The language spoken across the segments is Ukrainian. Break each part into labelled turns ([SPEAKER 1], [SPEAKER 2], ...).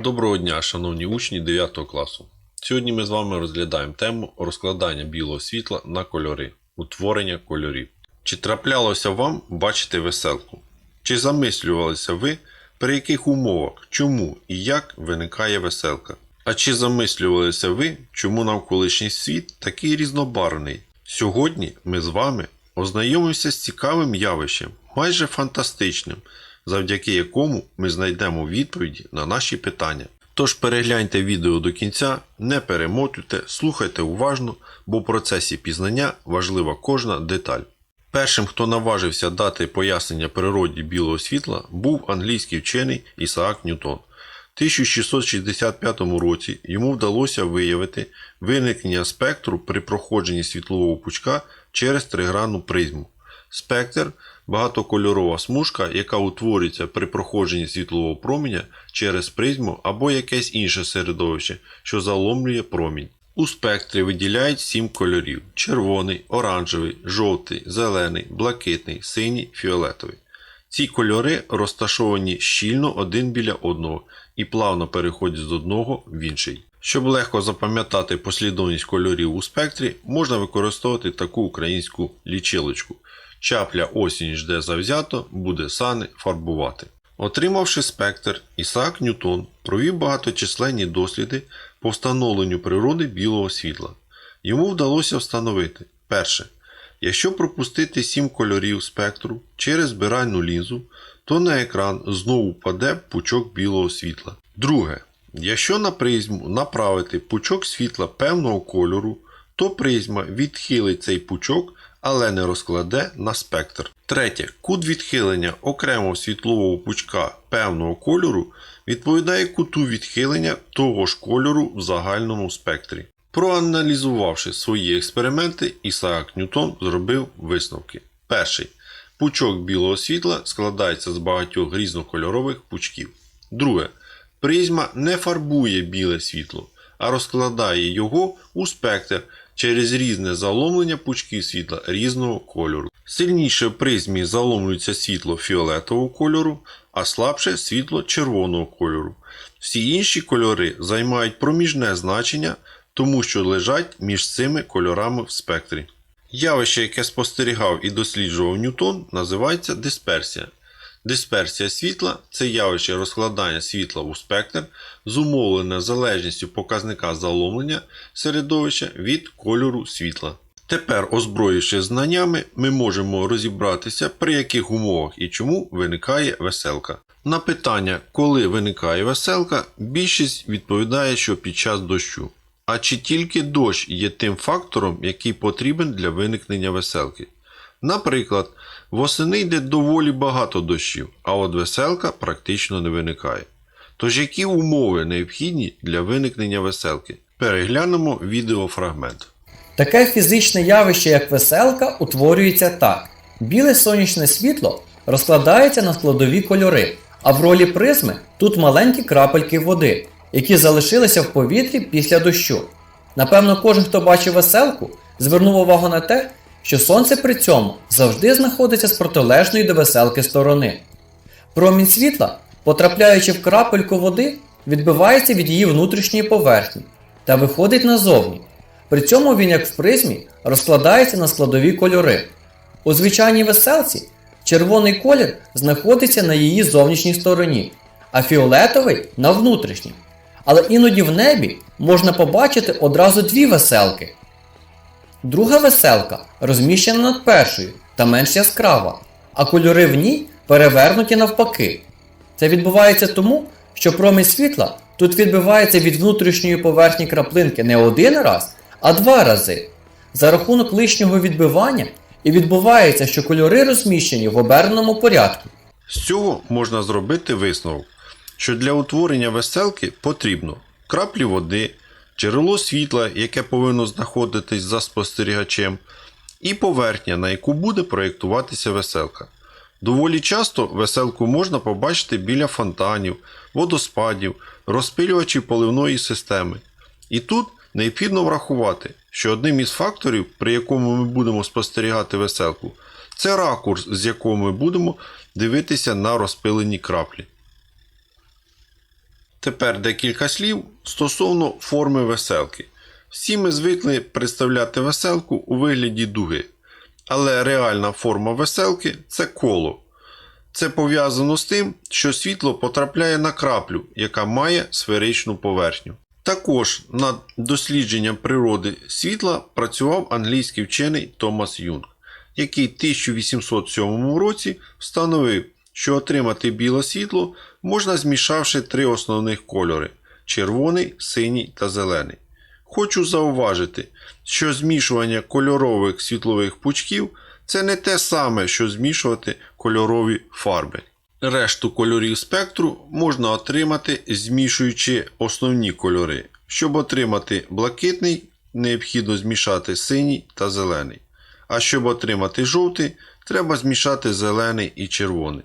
[SPEAKER 1] Доброго дня, шановні учні 9 класу. Сьогодні ми з вами розглядаємо тему розкладання білого світла на кольори, утворення кольорів. Чи траплялося вам бачити веселку? Чи замислювалися ви, при яких умовах, чому і як виникає веселка? А чи замислювалися ви, чому навколишній світ такий різнобарвний? Сьогодні ми з вами ознайомимося з цікавим явищем, майже фантастичним, завдяки якому ми знайдемо відповіді на наші питання. Тож перегляньте відео до кінця, не перемотуйте, слухайте уважно, бо в процесі пізнання важлива кожна деталь. Першим, хто наважився дати пояснення природі білого світла, був англійський вчений Ісаак Ньютон. В 1665 році йому вдалося виявити виникнення спектру при проходженні світлового пучка через тригранну призму. Спектр багатокольорова смужка, яка утворюється при проходженні світлового променя через призму або якесь інше середовище, що заломлює промінь. У спектрі виділяють сім кольорів: червоний, оранжевий, жовтий, зелений, блакитний, синій, фіолетовий. Ці кольори розташовані щільно один біля одного і плавно переходять з одного в інший. Щоб легко запам'ятати послідовність кольорів у спектрі, можна використовувати таку українську лічилочку. Чапля осінь жде завзято, буде сани фарбувати. Отримавши спектр, Ісаак Ньютон провів багаточисленні досліди по встановленню природи білого світла. Йому вдалося встановити перше. Якщо пропустити 7 кольорів спектру через збиральну лінзу, то на екран знову впаде пучок білого світла. Друге. Якщо на призму направити пучок світла певного кольору, то призма відхилить цей пучок, але не розкладе на спектр. Третє. Кут відхилення окремого світлового пучка певного кольору відповідає куту відхилення того ж кольору в загальному спектрі. Проаналізувавши свої експерименти, Ісаак Ньютон зробив висновки. Перший. Пучок білого світла складається з багатьох різнокольорових пучків. Друге. Призма не фарбує біле світло, а розкладає його у спектр через різне заломлення пучків світла різного кольору. Сильніше в призмі заломлюється світло фіолетового кольору, а слабше світло червоного кольору. Всі інші кольори займають проміжне значення, тому що лежать між цими кольорами в спектрі. Явище, яке спостерігав і досліджував Ньютон, називається дисперсія. Дисперсія світла це явище розкладання світла у спектр, зумовлене залежністю показника заломлення середовища від кольору світла. Тепер, озброївши знаннями, ми можемо розібратися, при яких умовах і чому виникає веселка. На питання, коли виникає веселка, більшість відповідає, що під час дощу. А чи тільки дощ є тим фактором, який потрібен для виникнення веселки? Наприклад, восени йде доволі багато дощів, а от веселка практично не виникає. Тож які умови необхідні для виникнення веселки? Переглянемо відеофрагмент.
[SPEAKER 2] Таке фізичне явище, як веселка, утворюється так: біле сонячне світло розкладається на складові кольори, а в ролі призми тут маленькі крапельки води, які залишилися в повітрі після дощу. Напевно, кожен, хто бачив веселку, звернув увагу на те, що сонце при цьому завжди знаходиться з протилежної до веселки сторони. Промінь світла, потрапляючи в крапельку води, відбивається від її внутрішньої поверхні та виходить назовні. При цьому він, як в призмі, розкладається на складові кольори. У звичайній веселці червоний колір знаходиться на її зовнішній стороні, а фіолетовий на внутрішній. Але іноді в небі можна побачити одразу дві веселки. Друга веселка розміщена над першою та менш яскрава, а кольори в ній перевернуті навпаки. Це відбувається тому, що промінь світла тут відбивається від внутрішньої поверхні краплинки не один раз, а два рази. За рахунок лишнього відбивання і відбувається, що кольори розміщені в оберненому порядку.
[SPEAKER 1] З цього можна зробити висновок, що для утворення веселки потрібно краплі води, джерело світла, яке повинно знаходитись за спостерігачем, і поверхня, на яку буде проєктуватися веселка. Доволі часто веселку можна побачити біля фонтанів, водоспадів, розпилювачів поливної системи. І тут необхідно врахувати, що одним із факторів, при якому ми будемо спостерігати веселку, це ракурс, з якого ми будемо дивитися на розпилені краплі. Тепер декілька слів стосовно форми веселки. Всі ми звикли представляти веселку у вигляді дуги. Але реальна форма веселки це коло. Це пов'язано з тим, що світло потрапляє на краплю, яка має сферичну поверхню. Також над дослідженням природи світла працював англійський вчений Томас Юнг, який в 1807 році встановив, що отримати біле світло можна змішавши три основних кольори червоний, синій та зелений. Хочу зауважити, що змішування кольорових світлових пучків це не те саме, що змішувати кольорові фарби. Решту кольорів спектру можна отримати, змішуючи основні кольори. Щоб отримати блакитний, необхідно змішати синій та зелений. А щоб отримати жовтий, треба змішати зелений і червоний.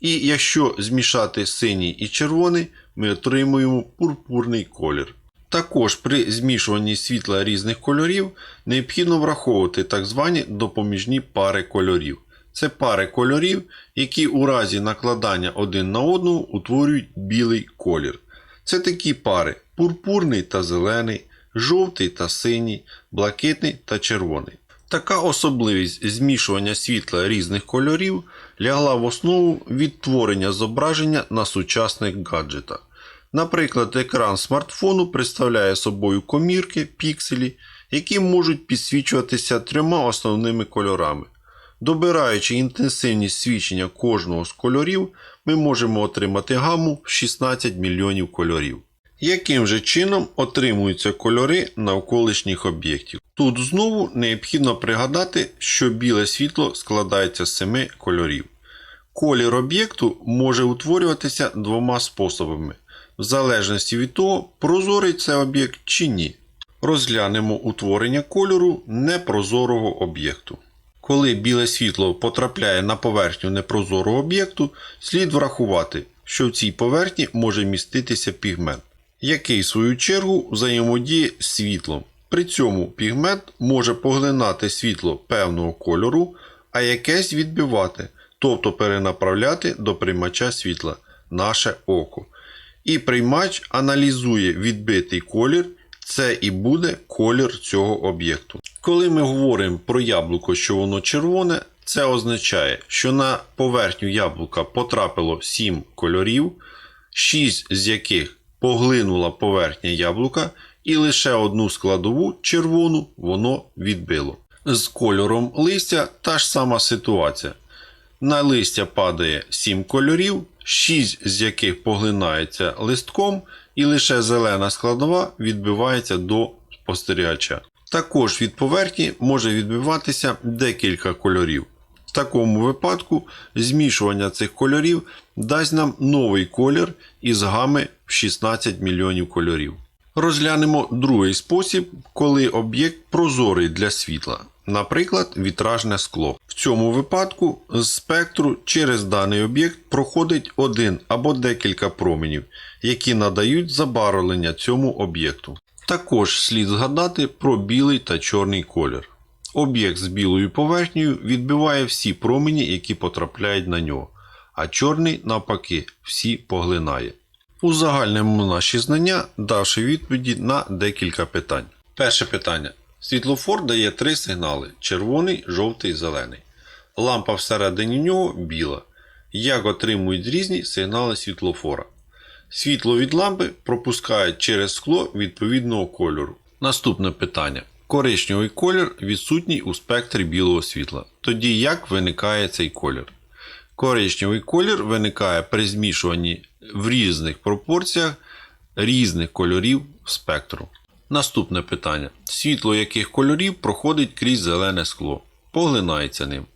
[SPEAKER 1] І якщо змішати синій і червоний, ми отримуємо пурпурний колір. Також при змішуванні світла різних кольорів необхідно враховувати так звані допоміжні пари кольорів. Це пари кольорів, які у разі накладання один на одного утворюють білий колір. Це такі пари пурпурний та зелений, жовтий та синій, блакитний та червоний. Така особливість змішування світла різних кольорів лягла в основу відтворення зображення на сучасних гаджетах. Наприклад, екран смартфону представляє собою комірки, пікселі, які можуть підсвічуватися трьома основними кольорами. Добираючи інтенсивність свічення кожного з кольорів, ми можемо отримати гаму в 16 мільйонів кольорів. Яким же чином отримуються кольори навколишніх об'єктів? Тут знову необхідно пригадати, що біле світло складається з семи кольорів. Колір об'єкту може утворюватися двома способами, в залежності від того, прозорий це об'єкт чи ні. Розглянемо утворення кольору непрозорого об'єкту. Коли біле світло потрапляє на поверхню непрозорого об'єкту, слід врахувати, що в цій поверхні може міститися пігмент, який в свою чергу взаємодіє з світлом. При цьому пігмент може поглинати світло певного кольору, а якесь відбивати, тобто перенаправляти до приймача світла наше око. І приймач аналізує відбитий колір, це і буде колір цього об'єкту. Коли ми говоримо про яблуко, що воно червоне, це означає, що на поверхню яблука потрапило 7 кольорів, 6 з яких поглинула поверхня яблука, і лише одну складову червону воно відбило. З кольором листя та ж сама ситуація. На листя падає 7 кольорів, 6 з яких поглинається листком, і лише зелена складова відбивається до спостерігача. Також від поверхні може відбиватися декілька кольорів. Такому випадку змішування цих кольорів дасть нам новий колір із гами в 16 мільйонів кольорів. Розглянемо другий спосіб, коли об'єкт прозорий для світла, наприклад, вітражне скло. В цьому випадку з спектру через даний об'єкт проходить один або декілька променів, які надають забарвлення цьому об'єкту. Також слід згадати про білий та чорний колір. Об'єкт з білою поверхнею відбиває всі промені, які потрапляють на нього, а чорний, навпаки, всі поглинає. Узагальнимо наші знання, давши відповіді на декілька питань. Перше питання. Світлофор дає три сигнали: червоний, жовтий, зелений. Лампа всередині нього біла. Як отримують різні сигнали світлофора? Світло від лампи пропускають через скло відповідного кольору. Наступне питання. Коричневий колір відсутній у спектрі білого світла. Тоді як виникає цей колір? Коричневий колір виникає при змішуванні в різних пропорціях різних кольорів спектру. Наступне питання. Світло яких кольорів проходить крізь зелене скло? Поглинається ним.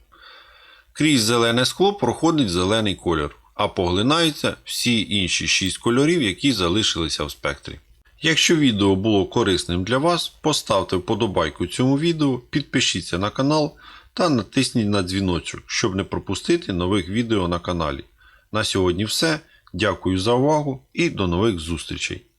[SPEAKER 1] Крізь зелене скло проходить зелений колір, а поглинаються всі інші 6 кольорів, які залишилися в спектрі. Якщо відео було корисним для вас, поставте вподобайку цьому відео, підпишіться на канал та натисніть на дзвіночок, щоб не пропустити нових відео на каналі. На сьогодні все. Дякую за увагу і до нових зустрічей!